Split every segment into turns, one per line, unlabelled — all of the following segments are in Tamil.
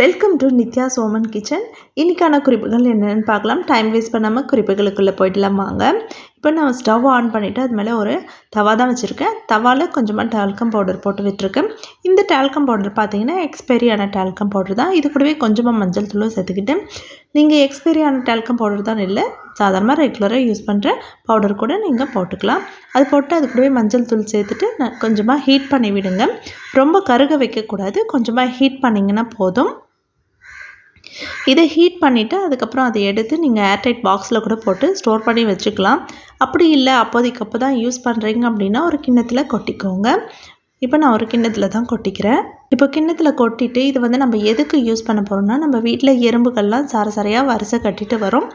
Welcome to Nithya Soman kitchen இன்றைக்கான குறிப்புகள் என்னென்னு பார்க்கலாம். டைம் வேஸ்ட் பண்ணாமல் குறிப்புகளுக்குள்ளே போயிடலாம் வாங்க. இப்போ நான் ஸ்டவ் ஆன் பண்ணிவிட்டு அது மேலே ஒரு தவா தான் வச்சுருக்கேன். தவாவில் கொஞ்சமாக டால்கம் பவுடர் போட்டு விட்டுருக்கேன். இந்த டால்கம் பவுடர் பார்த்தீங்கன்னா எக்ஸ்பைரியான டால்கம் பவுடர் தான். இது கூடவே கொஞ்சமாக மஞ்சள் தூளும் சேர்த்துக்கிட்டு நீங்கள் எக்ஸ்பைரியான டால்கம் பவுடர் தான் இல்லை சாதாரணமாக ரெகுலராக யூஸ் பண்ணுற பவுடர் கூட நீங்கள் போட்டுக்கலாம். அது போட்டு அது கூடவே மஞ்சள் தூள் சேர்த்துட்டு நான் கொஞ்சமாக ஹீட் பண்ணி விடுங்க ரொம்ப கருக வைக்கக்கூடாது. கொஞ்சமாக ஹீட் பண்ணிங்கன்னா போதும். இதை ஹீட் பண்ணிவிட்டு அதுக்கப்புறம் அதை எடுத்து நீங்கள் ஏர்டைட் பாக்ஸில் கூட போட்டு ஸ்டோர் பண்ணி வச்சுக்கலாம். அப்படி இல்லை அப்போதைக்கு அப்போ தான் யூஸ் பண்ணுறீங்க அப்படின்னா ஒரு கிண்ணத்தில் கொட்டிக்கோங்க. இப்போ நான் ஒரு கிண்ணத்தில் தான் கொட்டிக்கிறேன். இப்போ கிண்ணத்தில் கொட்டிட்டு இது வந்து நம்ம எதுக்கு யூஸ் பண்ண போகிறோம்னா நம்ம வீட்டில் எறும்புகள்லாம் சார சாரையாக வரிசை கட்டிட்டு வரும்.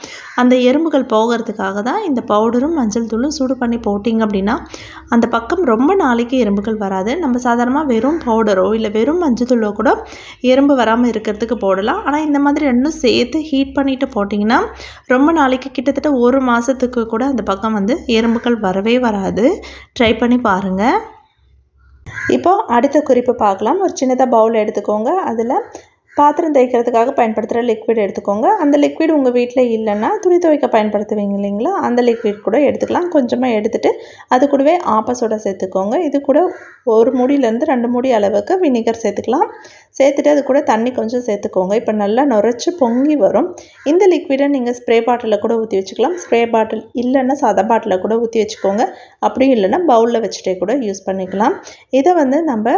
அந்த எறும்புகள் போகிறதுக்காக தான் இந்த பவுடரும் மஞ்சள் தூளும் சூடு பண்ணி போட்டிங்க அப்படின்னா அந்த பக்கம் ரொம்ப நாளைக்கு எறும்புகள் வராது. நம்ம சாதாரணமாக வெறும் பவுடரோ இல்லை வெறும் மஞ்சள் தூளோ கூட எறும்பு வராமல் இருக்கிறதுக்கு போடலாம். ஆனால் இந்த மாதிரி ரெண்டும் சேர்த்து ஹீட் பண்ணிவிட்டு போட்டிங்கன்னா ரொம்ப நாளைக்கு கிட்டத்தட்ட ஒரு மாதத்துக்கு கூட அந்த பக்கம் வந்து எறும்புகள் வரவே வராது. ட்ரை பண்ணி பாருங்கள் இப்போது அடுத்த குறிப்பு பார்க்கலாம். ஒரு சின்னதாக பவுல் எடுத்துக்கோங்க. அதில் பாத்திரம் தேய்க்கிறதுக்காக பயன்படுத்துகிற லிக்விட் எடுத்துக்கோங்க. அந்த லிக்விட் உங்கள் வீட்டில் இல்லைன்னா துணி துவைக்க பயன்படுத்துவீங்க இல்லைங்களா? அந்த லிக்விட் கூட எடுத்துக்கலாம். கொஞ்சமாக எடுத்துகிட்டு அது கூடவே ஆப்பசோட சேர்த்துக்கோங்க. இது கூட ஒரு மூடியிலேருந்து ரெண்டு மூடி அளவுக்கு வினிகர் சேர்த்துக்கலாம். சேர்த்துட்டு அது கூட தண்ணி கொஞ்சம் சேர்த்துக்கோங்க. இப்போ நல்லா நுரைச்சி பொங்கி வரும். இந்த லிக்விடை நீங்கள் ஸ்ப்ரே பாட்டிலில் கூட ஊற்றி வச்சுக்கலாம். ஸ்ப்ரே பாட்டில் இல்லைன்னா சாதா பாட்டிலில் கூட ஊற்றி வச்சுக்கோங்க. அப்படி இல்லைன்னா பவுலில் வச்சுட்டே கூட யூஸ் பண்ணிக்கலாம். இதை வந்து நம்ம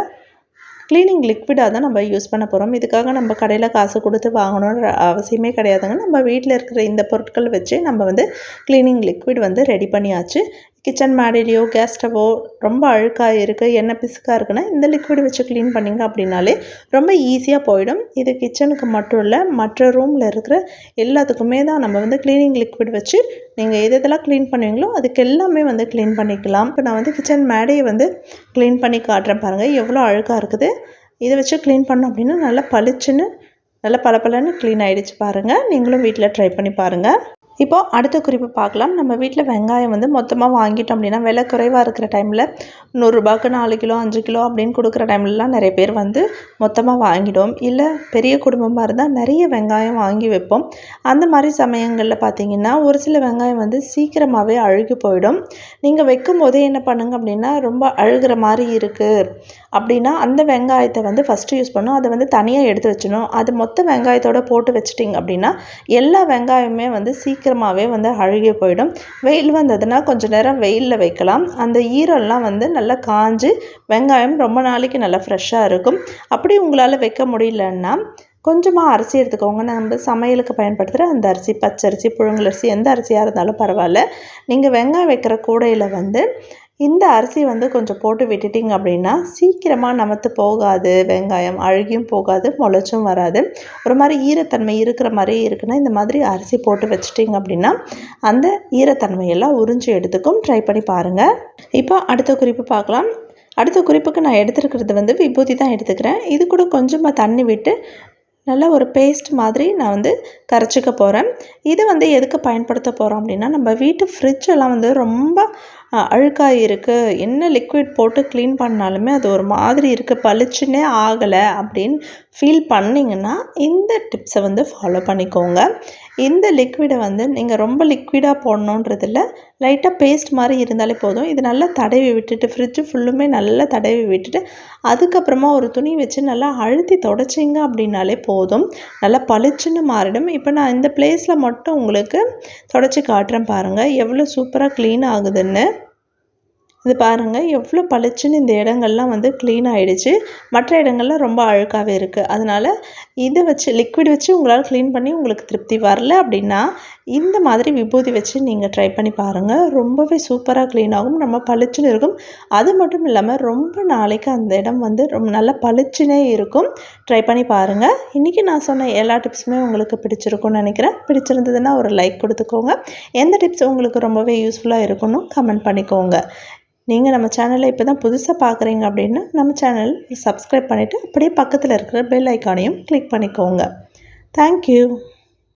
க்ளீனிங் லிக்விடாக தான் நம்ம யூஸ் பண்ண போகிறோம் இதுக்காக நம்ம கடையில் காசு கொடுத்து வாங்கணுன்ற அவசியமே கிடையாதுங்க. நம்ம வீட்டில் இருக்கிற இந்த பொருட்கள் வச்சு நம்ம வந்து க்ளீனிங் லிக்விட் வந்து ரெடி பண்ணியாச்சு. கிச்சன் மேடையிலையோ கேஸ் ஸ்டவோ ரொம்ப அழுக்காக இருக்குது எண்ணெய் பிசுக்காக இருக்குன்னா இந்த லிக்விட் வச்சு க்ளீன் பண்ணிங்க அப்படின்னாலே ரொம்ப ஈஸியாக போயிடும். இது கிச்சனுக்கு மட்டும் இல்லை மற்ற ரூமில் இருக்கிற எல்லாத்துக்குமே தான் நம்ம வந்து க்ளீனிங் லிக்விட் வச்சு நீங்கள் எது எதெல்லாம் க்ளீன் பண்ணுவீங்களோ அதுக்கு எல்லாமே வந்து க்ளீன் பண்ணிக்கலாம். இப்போ நான் வந்து கிச்சன் மேடையை வந்து க்ளீன் பண்ணி காட்டுறேன் பாருங்கள் எவ்வளோ அழுக்காக இருக்குது. இதை வச்சு க்ளீன் பண்ணோம் அப்படின்னா நல்லா பளிச்சுன்னு நல்லா பளபளன்னு க்ளீன் ஆகிடுச்சு பாருங்கள் நீங்களும் வீட்டில் ட்ரை பண்ணி பாருங்கள் இப்போது அடுத்த குறிப்பு பார்க்கலாம். நம்ம வீட்டில் வெங்காயம் வந்து மொத்தமாக வாங்கிட்டோம் அப்படின்னா விலை குறைவாக இருக்கிற டைமில் நூறுரூபாய்க்கு நாலு கிலோ அஞ்சு கிலோ அப்படின்னு கொடுக்குற டைம்லலாம் நிறைய பேர் வந்து மொத்தமாக வாங்கிடுவோம் இல்லை பெரிய குடும்பமாக இருந்தால் நிறைய வெங்காயம் வாங்கி வைப்போம். அந்த மாதிரி சமயங்களில் பார்த்தீங்கன்னா ஒரு சில வெங்காயம் வந்து சீக்கிரமாகவே அழுகி போயிடும். நீங்கள் வைக்கும் போதே என்ன பண்ணுங்க அப்படின்னா ரொம்ப அழுகிற மாதிரி இருக்குது அப்படின்னா அந்த வெங்காயத்தை வந்து ஃபஸ்ட்டு யூஸ் பண்ணணும். அதை வந்து தனியாக எடுத்து வச்சிடணும். அது மொத்த வெங்காயத்தோடு போட்டு வச்சிட்டிங்க அப்படின்னா எல்லா வெங்காயமே வந்து சீக்கிரம் சீக்கிரமாகவே வந்து அழுகி போயிடும். வெயில் வந்ததுன்னா கொஞ்சம் நேரம் வெயிலில் வைக்கலாம். அந்த ஈரம்லாம் வந்து நல்லா காஞ்சு வெங்காயம் ரொம்ப நாளைக்கு நல்லா ஃப்ரெஷ்ஷாக இருக்கும். அப்படி உங்களால் வைக்க முடியலன்னா கொஞ்சமாக அரிசி எடுத்துக்கோங்க. நம்ம சமையலுக்கு பயன்படுத்துகிற அந்த அரிசி பச்சரிசி புழுங்கலரிசி எந்த அரிசியாக இருந்தாலும் பரவாயில்ல. நீங்கள் வெங்காயம் வைக்கிற கூடையில் வந்து இந்த அரிசி வந்து கொஞ்சம் போட்டு விட்டுட்டிங்க அப்படின்னா சீக்கிரமாக நமத்து போகாது வெங்காயம் அழுகியும் போகாது முளைச்சும் வராது. ஒரு மாதிரி ஈரத்தன்மை இருக்கிற மாதிரி இருக்குன்னா இந்த மாதிரி அரிசி போட்டு வச்சிட்டிங்க அப்படின்னா அந்த ஈரத்தன்மையெல்லாம் உறிஞ்சி எடுத்துக்கும். ட்ரை பண்ணி பாருங்கள் இப்போ அடுத்த குறிப்பு பார்க்கலாம். அடுத்த குறிப்புக்கு நான் எடுத்துருக்கிறது வந்து விபூதி தான் எடுத்துக்கிறேன். இது கூட கொஞ்சமாக தண்ணி விட்டு நல்லா ஒரு பேஸ்ட் மாதிரி நான் வந்து கரைச்சிக்க போகிறேன் இது வந்து எதுக்கு பயன்படுத்த போகிறோம் அப்படின்னா நம்ம வீட்டு ஃப்ரிட்ஜெல்லாம் வந்து ரொம்ப அழுக்காக இருக்குது என்ன லிக்விட் போட்டு க்ளீன் பண்ணாலுமே அது ஒரு மாதிரி இருக்குது பளிச்சுன்னே ஆகலை அப்படின்னு ஃபீல் பண்ணிங்கன்னா இந்த டிப்ஸை வந்து ஃபாலோ பண்ணிக்கோங்க. இந்த லிக்விடை வந்து நீங்கள் ரொம்ப லிக்விடாக போடணுன்றதில்ல லைட்டாக பேஸ்ட் மாதிரி இருந்தாலே போதும். இது நல்லா தடவி விட்டுட்டு ஃப்ரிட்ஜு ஃபுல்லுமே நல்லா தடவி விட்டுட்டு அதுக்கப்புறமா ஒரு துணி வச்சு நல்லா அழுத்தி தொடச்சிங்க அப்படின்னாலே போதும். நல்லா பளிச்சுன்னு மாறிடும். இப்போ நான் இந்த பிளேஸில் மட்டும் உங்களுக்கு தொடச்சி காட்டுறேன் பாருங்கள் எவ்வளோ சூப்பராக க்ளீன் ஆகுதுன்னு. இது பாருங்கள் எவ்வளோ பளிச்சுன்னு இந்த இடங்கள்லாம் வந்து க்ளீன் ஆகிடுச்சு மற்ற இடங்கள்லாம் ரொம்ப அழுக்காகவே இருக்குது அதனால் இதை வச்சு லிக்விட் வச்சு உங்களால் க்ளீன் பண்ணி உங்களுக்கு திருப்தி வரல அப்படின்னா இந்த மாதிரி விபூதி வச்சு நீங்கள் ட்ரை பண்ணி பாருங்கள் ரொம்பவே சூப்பராக க்ளீன் ஆகும். ரொம்ப பளிச்சுன்னு இருக்கும். அது மட்டும் இல்லாமல் ரொம்ப நாளைக்கு அந்த இடம் வந்து ரொம்ப நல்லா பளிச்சுனே இருக்கும். ட்ரை பண்ணி பாருங்கள் இன்றைக்கி நான் சொன்ன எல்லா டிப்ஸுமே உங்களுக்கு பிடிச்சிருக்கும்னு நினைக்கிறேன். பிடிச்சிருந்ததுன்னா ஒரு லைக் கொடுத்துக்கோங்க. எந்த டிப்ஸ் உங்களுக்கு ரொம்பவே யூஸ்ஃபுல்லாக இருக்கணும் கமெண்ட் பண்ணிக்கோங்க. நீங்கள் நம்ம சேனலை இப்போ தான் புதுசாக பார்க்குறீங்க அப்படின்னா நம்ம சேனல் சப்ஸ்கிரைப் பண்ணிவிட்டு அப்படியே பக்கத்தில் இருக்கிற பெல் ஐக்கானையும் கிளிக் பண்ணிக்கோங்க. தேங்க்யூ